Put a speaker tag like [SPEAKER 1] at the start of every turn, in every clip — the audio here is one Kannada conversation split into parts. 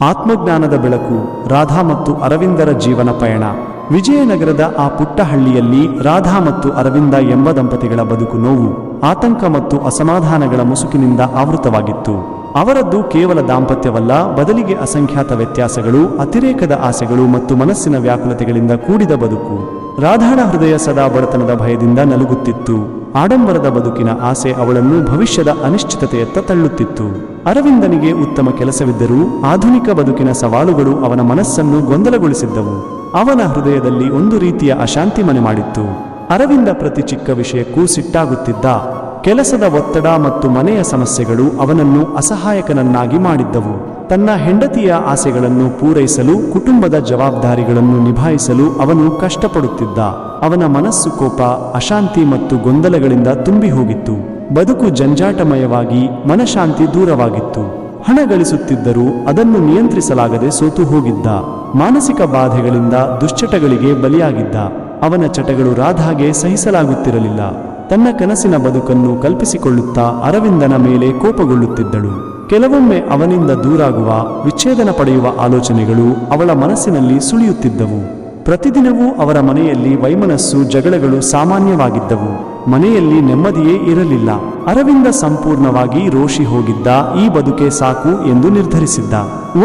[SPEAKER 1] ಆತ್ಮಜ್ಞಾನದ ಬೆಳಕು, ರಾಧಾ ಮತ್ತು ಅರವಿಂದರ ಜೀವನ ಪಯಣ. ವಿಜಯನಗರದ ಆ ಪುಟ್ಟ ಹಳ್ಳಿಯಲ್ಲಿ ರಾಧಾ ಮತ್ತು ಅರವಿಂದ ಎಂಬ ದಂಪತಿಗಳ ಬದುಕು ನೋವು, ಆತಂಕ ಮತ್ತು ಅಸಮಾಧಾನಗಳ ಮುಸುಕಿನಿಂದ ಆವೃತವಾಗಿತ್ತು. ಅವರದ್ದು ಕೇವಲ ದಾಂಪತ್ಯವಲ್ಲ, ಬದಲಿಗೆ ಅಸಂಖ್ಯಾತ ವ್ಯತ್ಯಾಸಗಳು, ಅತಿರೇಕದ ಆಸೆಗಳು ಮತ್ತು ಮನಸ್ಸಿನ ವ್ಯಾಕುಲತೆಗಳಿಂದ ಕೂಡಿದ ಬದುಕು. ರಾಧಾಳ ಹೃದಯ ಸದಾ ಬಡತನದ ಭಯದಿಂದ ನಲುಗುತ್ತಿತ್ತು. ಆಡಂಬರದ ಬದುಕಿನ ಆಸೆ ಅವಳನ್ನು ಭವಿಷ್ಯದ ಅನಿಶ್ಚಿತತೆಯತ್ತ ತಳ್ಳುತ್ತಿತ್ತು. ಅರವಿಂದನಿಗೆ ಉತ್ತಮ ಕೆಲಸವಿದ್ದರೂ ಆಧುನಿಕ ಬದುಕಿನ ಸವಾಲುಗಳು ಅವನ ಮನಸ್ಸನ್ನು ಗೊಂದಲಗೊಳಿಸಿದ್ದವು. ಅವನ ಹೃದಯದಲ್ಲಿ ಒಂದು ರೀತಿಯ ಅಶಾಂತಿ ಮನೆ ಮಾಡಿತ್ತು. ಅರವಿಂದ ಪ್ರತಿ ಚಿಕ್ಕ ವಿಷಯಕ್ಕೂ ಸಿಟ್ಟಾಗುತ್ತಿದ್ದ ಕೆಲಸದ ಒತ್ತಡ ಮತ್ತು ಮನೆಯ ಸಮಸ್ಯೆಗಳು ಅವನನ್ನು ಅಸಹಾಯಕನನ್ನಾಗಿ ಮಾಡಿದ್ದವು. ತನ್ನ ಹೆಂಡತಿಯ ಆಸೆಗಳನ್ನು ಪೂರೈಸಲು, ಕುಟುಂಬದ ಜವಾಬ್ದಾರಿಗಳನ್ನು ನಿಭಾಯಿಸಲು ಅವನು ಕಷ್ಟಪಡುತ್ತಿದ್ದ. ಅವನ ಮನಸ್ಸು ಕೋಪ, ಅಶಾಂತಿ ಮತ್ತು ಗೊಂದಲಗಳಿಂದ ತುಂಬಿ ಹೋಗಿತ್ತು ಬದುಕು ಜಂಜಾಟಮಯವಾಗಿ, ಮನಶಾಂತಿ ದೂರವಾಗಿತ್ತು. ಹಣ ಗಳಿಸುತ್ತಿದ್ದರೂ ಅದನ್ನು ನಿಯಂತ್ರಿಸಲಾಗದೆ ಸೋತು ಹೋಗಿದ್ದ. ಮಾನಸಿಕ ಬಾಧೆಗಳಿಂದ ದುಶ್ಚಟಗಳಿಗೆ ಬಲಿಯಾಗಿದ್ದ. ಅವನ ಚಟಗಳು ರಾಧಾಗೆ ಸಹಿಸಲಾಗುತ್ತಿರಲಿಲ್ಲ. ತನ್ನ ಕನಸಿನ ಬದುಕನ್ನು ಕಲ್ಪಿಸಿಕೊಳ್ಳುತ್ತಾ ಅರವಿಂದನ ಮೇಲೆ ಕೋಪಗೊಳ್ಳುತ್ತಿದ್ದಳು. ಕೆಲವೊಮ್ಮೆ ಅವನಿಂದ ದೂರಾಗುವ ವಿಚ್ಛೇದನ ಪಡೆಯುವ ಆಲೋಚನೆಗಳು ಅವಳ ಮನಸ್ಸಿನಲ್ಲಿ ಸುಳಿಯುತ್ತಿದ್ದವು. ಪ್ರತಿದಿನವೂ ಅವರ ಮನೆಯಲ್ಲಿ ವೈಮನಸ್ಸು, ಜಗಳಗಳು ಸಾಮಾನ್ಯವಾಗಿದ್ದವು. ಮನೆಯಲ್ಲಿ ನೆಮ್ಮದಿಯೇ ಇರಲಿಲ್ಲ. ಅರವಿಂದ ಸಂಪೂರ್ಣವಾಗಿ ರೋಷಿ ಹೋಗಿದ್ದ, ಈ ಬದುಕೆ ಸಾಕು ಎಂದು ನಿರ್ಧರಿಸಿದ್ದ.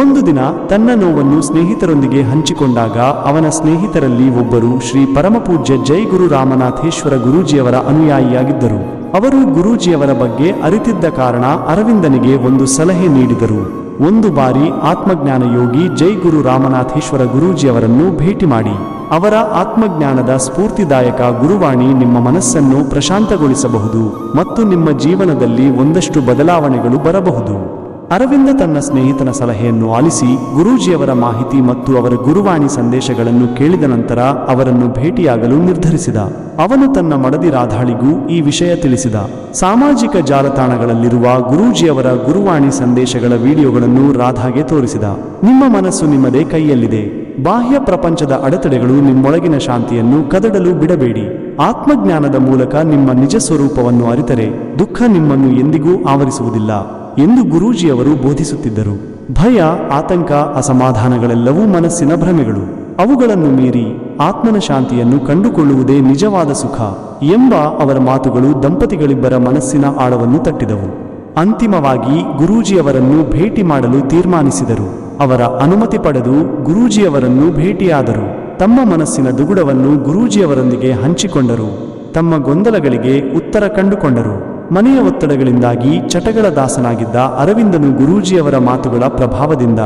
[SPEAKER 1] ಒಂದು ದಿನ ತನ್ನ ನೋವನ್ನು ಸ್ನೇಹಿತರೊಂದಿಗೆ ಹಂಚಿಕೊಂಡಾಗ ಅವನ ಸ್ನೇಹಿತರಲ್ಲಿ ಒಬ್ಬರು ಶ್ರೀ ಪರಮಪೂಜ್ಯ ಜೈ ಗುರು ರಾಮನಾಥೇಶ್ವರ ಗುರೂಜಿಯವರ ಅನುಯಾಯಿಯಾಗಿದ್ದರು. ಅವರು ಗುರೂಜಿಯವರ ಬಗ್ಗೆ ಅರಿತಿದ್ದ ಕಾರಣ ಅರವಿಂದನಿಗೆ ಒಂದು ಸಲಹೆ ನೀಡಿದರು. ಒಂದು ಬಾರಿ ಆತ್ಮಜ್ಞಾನ ಯೋಗಿ ಜೈ ಗುರು ರಾಮನಾಥೇಶ್ವರ ಗುರೂಜಿಯವರನ್ನು ಭೇಟಿ ಮಾಡಿ, ಅವರ ಆತ್ಮಜ್ಞಾನದ ಸ್ಫೂರ್ತಿದಾಯಕ ಗುರುವಾಣಿ ನಿಮ್ಮ ಮನಸ್ಸನ್ನು ಪ್ರಶಾಂತಗೊಳಿಸಬಹುದು ಮತ್ತು ನಿಮ್ಮ ಜೀವನದಲ್ಲಿ ಒಂದಷ್ಟು ಬದಲಾವಣೆಗಳು ಬರಬಹುದು. ಅರವಿಂದ ತನ್ನ ಸ್ನೇಹಿತನ ಸಲಹೆಯನ್ನು ಆಲಿಸಿ ಗುರೂಜಿಯವರ ಮಾಹಿತಿ ಮತ್ತು ಅವರ ಗುರುವಾಣಿ ಸಂದೇಶಗಳನ್ನು ಕೇಳಿದ ನಂತರ ಅವರನ್ನು ಭೇಟಿಯಾಗಲು ನಿರ್ಧರಿಸಿದ. ಅವನು ತನ್ನ ಮಡದಿ ರಾಧಾಳಿಗೂ ಈ ವಿಷಯ ತಿಳಿಸಿದ. ಸಾಮಾಜಿಕ ಜಾಲತಾಣಗಳಲ್ಲಿರುವ ಗುರೂಜಿಯವರ ಗುರುವಾಣಿ ಸಂದೇಶಗಳ ವಿಡಿಯೋಗಳನ್ನು ರಾಧಾಗೆ ತೋರಿಸಿದ. ನಿಮ್ಮ ಮನಸ್ಸು ನಿಮ್ಮದೇ ಕೈಯಲ್ಲಿದೆ. ಬಾಹ್ಯ ಪ್ರಪಂಚದ ಅಡೆತಡೆಗಳು ನಿಮ್ಮೊಳಗಿನ ಶಾಂತಿಯನ್ನು ಕದಡಲು ಬಿಡಬೇಡಿ. ಆತ್ಮಜ್ಞಾನದ ಮೂಲಕ ನಿಮ್ಮ ನಿಜ ಸ್ವರೂಪವನ್ನು ಅರಿತರೆ. ದುಃಖ ನಿಮ್ಮನ್ನು ಎಂದಿಗೂ ಆವರಿಸುವುದಿಲ್ಲ. ಎಂದು ಗುರೂಜಿಯವರು ಬೋಧಿಸುತ್ತಿದ್ದರು. ಭಯ, ಆತಂಕ, ಅಸಮಾಧಾನಗಳೆಲ್ಲವೂ ಮನಸ್ಸಿನ ಭ್ರಮೆಗಳು. ಅವುಗಳನ್ನು ಮೀರಿ ಆತ್ಮನ ಶಾಂತಿಯನ್ನು ಕಂಡುಕೊಳ್ಳುವುದೇ ನಿಜವಾದ ಸುಖ ಎಂಬ ಅವರ ಮಾತುಗಳು ದಂಪತಿಗಳಿಬ್ಬರ ಮನಸ್ಸಿನ ಆಳವನ್ನು ತಟ್ಟಿದವು. ಅಂತಿಮವಾಗಿ ಗುರೂಜಿಯವರನ್ನು ಭೇಟಿ ಮಾಡಲು ತೀರ್ಮಾನಿಸಿದರು. ಅವರ ಅನುಮತಿ ಪಡೆದು ಗುರೂಜಿಯವರನ್ನು ಭೇಟಿಯಾದರು. ತಮ್ಮ ಮನಸ್ಸಿನ ದುಗುಡವನ್ನು ಗುರೂಜಿಯವರೊಂದಿಗೆ ಹಂಚಿಕೊಂಡರು. ತಮ್ಮ ಗೊಂದಲಗಳಿಗೆ ಉತ್ತರ ಕಂಡುಕೊಂಡರು. ಮನೆಯ ಒತ್ತಡಗಳಿಂದಾಗಿ ಚಟಗಳ ದಾಸನಾಗಿದ್ದ ಅರವಿಂದನು ಗುರೂಜಿಯವರ ಮಾತುಗಳ ಪ್ರಭಾವದಿಂದ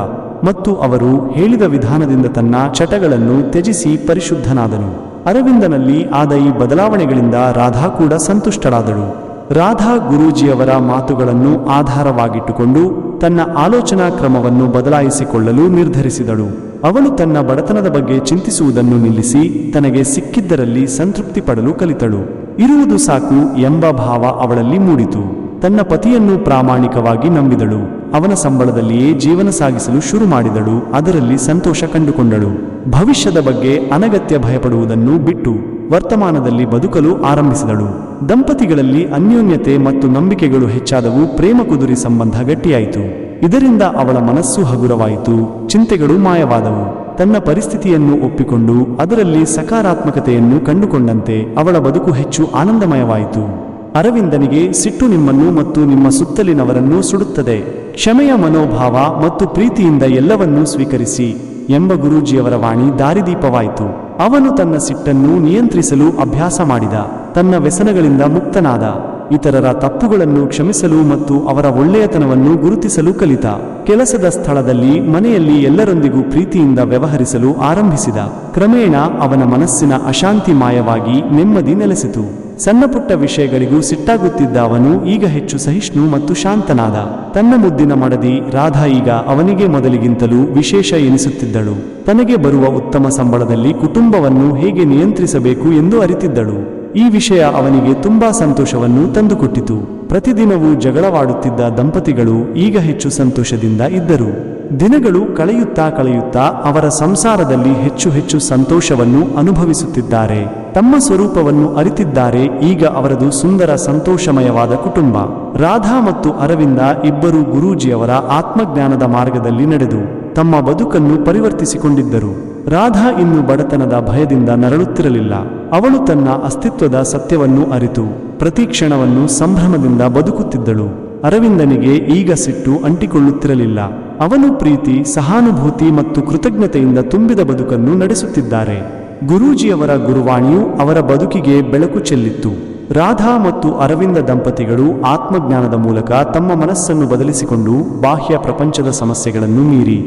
[SPEAKER 1] ಮತ್ತು ಅವರು ಹೇಳಿದ ವಿಧಾನದಿಂದ ತನ್ನ ಚಟಗಳನ್ನು ತ್ಯಜಿಸಿ ಪರಿಶುದ್ಧನಾದನು. ಅರವಿಂದನಲ್ಲಿ ಆದ ಈ ಬದಲಾವಣೆಗಳಿಂದ ರಾಧಾ ಕೂಡ ಸಂತುಷ್ಟಳಾದಳು. ರಾಧಾ ಗುರೂಜಿಯವರ ಮಾತುಗಳನ್ನು ಆಧಾರವಾಗಿಟ್ಟುಕೊಂಡು ತನ್ನ ಆಲೋಚನಾ ಕ್ರಮವನ್ನು ಬದಲಾಯಿಸಿಕೊಳ್ಳಲು ನಿರ್ಧರಿಸಿದಳು. ಅವಳು ತನ್ನ ಬಡತನದ ಬಗ್ಗೆ ಚಿಂತಿಸುವುದನ್ನು ನಿಲ್ಲಿಸಿ ತನಗೆ ಸಿಕ್ಕಿದ್ದರಲ್ಲಿ ಸಂತೃಪ್ತಿ ಪಡಲು ಕಲಿತಳು. ಇರುವುದು ಸಾಕು ಎಂಬ ಭಾವ ಅವಳಲ್ಲಿ ಮೂಡಿತು. ತನ್ನ ಪತಿಯನ್ನು ಪ್ರಾಮಾಣಿಕವಾಗಿ ನಂಬಿದಳು. ಅವನ ಸಂಬಳದಲ್ಲಿಯೇ ಜೀವನ ಸಾಗಿಸಲು ಶುರು ಮಾಡಿದಳು. ಅದರಲ್ಲಿ ಸಂತೋಷ ಕಂಡುಕೊಂಡಳು. ಭವಿಷ್ಯದ ಬಗ್ಗೆ ಅನಗತ್ಯ ಭಯಪಡುವುದನ್ನು ಬಿಟ್ಟು ವರ್ತಮಾನದಲ್ಲಿ ಬದುಕಲು ಆರಂಭಿಸಿದಳು. ದಂಪತಿಗಳಲ್ಲಿ ಅನ್ಯೋನ್ಯತೆ ಮತ್ತು ನಂಬಿಕೆಗಳು ಹೆಚ್ಚಾದವು ಪ್ರೇಮ ಕುದುರಿ ಸಂಬಂಧ ಗಟ್ಟಿಯಾಯಿತು. ಇದರಿಂದ ಅವಳ ಮನಸ್ಸು ಹಗುರವಾಯಿತು. ಚಿಂತೆಗಳು ಮಾಯವಾದವು. ತನ್ನ ಪರಿಸ್ಥಿತಿಯನ್ನು ಒಪ್ಪಿಕೊಂಡು ಅದರಲ್ಲಿ ಸಕಾರಾತ್ಮಕತೆಯನ್ನು ಕಂಡುಕೊಂಡಂತೆ ಅವಳ ಬದುಕು ಹೆಚ್ಚು ಆನಂದಮಯವಾಯಿತು. ಅರವಿಂದನಿಗೆ ಸಿಟ್ಟು ನಿಮ್ಮನ್ನು ಮತ್ತು ನಿಮ್ಮ ಸುತ್ತಲಿನವರನ್ನು ಸುಡುತ್ತದೆ. ಕ್ಷಮೆಯ ಮನೋಭಾವ ಮತ್ತು ಪ್ರೀತಿಯಿಂದ ಎಲ್ಲವನ್ನೂ ಸ್ವೀಕರಿಸಿ ಎಂಬ ಗುರೂಜಿಯವರ ವಾಣಿ ದಾರಿದೀಪವಾಯಿತು. ಅವನು ತನ್ನ ಸಿಟ್ಟನ್ನು ನಿಯಂತ್ರಿಸಲು ಅಭ್ಯಾಸ ಮಾಡಿದ. ತನ್ನ ವ್ಯಸನಗಳಿಂದ ಮುಕ್ತನಾದ. ಇತರರ ತಪ್ಪುಗಳನ್ನು ಕ್ಷಮಿಸಲು ಮತ್ತು ಅವರ ಒಳ್ಳೆಯತನವನ್ನು ಗುರುತಿಸಲು ಕಲಿತ. ಕೆಲಸದ ಸ್ಥಳದಲ್ಲಿ, ಮನೆಯಲ್ಲಿ ಎಲ್ಲರೊಂದಿಗೂ ಪ್ರೀತಿಯಿಂದ ವ್ಯವಹರಿಸಲು ಆರಂಭಿಸಿದ. ಕ್ರಮೇಣ ಅವನ ಮನಸ್ಸಿನ ಅಶಾಂತಿ ಮಾಯವಾಗಿ ನೆಮ್ಮದಿ ನೆಲೆಸಿತು. ಸಣ್ಣಪುಟ್ಟ ವಿಷಯಗಳಿಗೂ ಸಿಟ್ಟಾಗುತ್ತಿದ್ದ ಅವನು ಈಗ ಹೆಚ್ಚು ಸಹಿಷ್ಣು ಮತ್ತು ಶಾಂತನಾದ. ತನ್ನ ಮುದ್ದಿನ ಮಡದಿ ರಾಧಾ ಈಗ ಅವನಿಗೆ ಮೊದಲಿಗಿಂತಲೂ ವಿಶೇಷ ಎನಿಸುತ್ತಿದ್ದಳು. ತನಗೆ ಬರುವ ಉತ್ತಮ ಸಂಬಳದಲ್ಲಿ ಕುಟುಂಬವನ್ನು ಹೇಗೆ ನಿಯಂತ್ರಿಸಬೇಕು ಎಂದು ಅರಿತಿದ್ದಳು. ಈ ವಿಷಯ ಅವನಿಗೆ ತುಂಬಾ ಸಂತೋಷವನ್ನು ತಂದುಕೊಟ್ಟಿತು. ಪ್ರತಿದಿನವೂ ಜಗಳವಾಡುತ್ತಿದ್ದ ದಂಪತಿಗಳು ಈಗ ಹೆಚ್ಚು ಸಂತೋಷದಿಂದ ಇದ್ದರು. ದಿನಗಳು ಕಳೆಯುತ್ತಾ ಕಳೆಯುತ್ತಾ ಅವರ ಸಂಸಾರದಲ್ಲಿ ಹೆಚ್ಚು ಹೆಚ್ಚು ಸಂತೋಷವನ್ನು ಅನುಭವಿಸುತ್ತಿದ್ದಾರೆ. ತಮ್ಮ ಸ್ವರೂಪವನ್ನು ಅರಿತಿದ್ದಾರೆ ಈಗ ಅವರದು ಸುಂದರ ಸಂತೋಷಮಯವಾದ ಕುಟುಂಬ. ರಾಧಾ ಮತ್ತು ಅರವಿಂದ ಇಬ್ಬರು ಗುರೂಜಿಯವರ ಆತ್ಮಜ್ಞಾನದ ಮಾರ್ಗದಲ್ಲಿ ನಡೆದು ತಮ್ಮ ಬದುಕನ್ನು ಪರಿವರ್ತಿಸಿಕೊಂಡಿದ್ದರು. ರಾಧಾ ಇನ್ನು ಬಡತನದ ಭಯದಿಂದ ನರಳುತ್ತಿರಲಿಲ್ಲ. ಅವಳು ತನ್ನ ಅಸ್ತಿತ್ವದ ಸತ್ಯವನ್ನು ಅರಿತು, ಪ್ರತಿ ಕ್ಷಣವನ್ನು ಸಂಭ್ರಮದಿಂದ ಬದುಕುತ್ತಿದ್ದಳು. ಅರವಿಂದನಿಗೆ ಈಗ ಸಿಟ್ಟು ಅಂಟಿಕೊಳ್ಳುತ್ತಿರಲಿಲ್ಲ. ಅವನು ಪ್ರೀತಿ, ಸಹಾನುಭೂತಿ ಮತ್ತು ಕೃತಜ್ಞತೆಯಿಂದ ತುಂಬಿದ ಬದುಕನ್ನು ನಡೆಸುತ್ತಿದ್ದಾರೆ. ಗುರೂಜಿಯವರ ಗುರುವಾಣಿಯು ಅವರ ಬದುಕಿಗೆ ಬೆಳಕು ಚೆಲ್ಲಿತ್ತು. ರಾಧಾ ಮತ್ತು ಅರವಿಂದ ದಂಪತಿಗಳು ಆತ್ಮಜ್ಞಾನದ ಮೂಲಕ ತಮ್ಮ ಮನಸ್ಸನ್ನು ಬದಲಿಸಿಕೊಂಡು ಬಾಹ್ಯ ಪ್ರಪಂಚದ ಸಮಸ್ಯೆಗಳನ್ನು ಮೀರಿ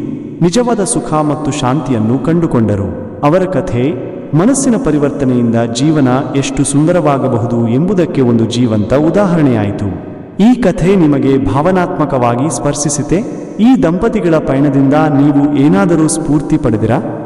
[SPEAKER 1] ನಿಜವಾದ ಸುಖ ಮತ್ತು ಶಾಂತಿಯನ್ನು ಕಂಡುಕೊಂಡರು. ಅವರ ಕಥೆ, ಮನಸ್ಸಿನ ಪರಿವರ್ತನೆಯಿಂದ ಜೀವನ ಎಷ್ಟು ಸುಂದರವಾಗಬಹುದು ಎಂಬುದಕ್ಕೆ ಒಂದು ಜೀವಂತ ಉದಾಹರಣೆಯಾಯಿತು. ಈ ಕಥೆ ನಿಮಗೆ ಭಾವನಾತ್ಮಕವಾಗಿ ಸ್ಪರ್ಶಿಸಿತೆ. ಈ ದಂಪತಿಗಳ ಪಯಣದಿಂದ ನೀವು ಏನಾದರೂ ಸ್ಫೂರ್ತಿ ಪಡೆದಿರಾ?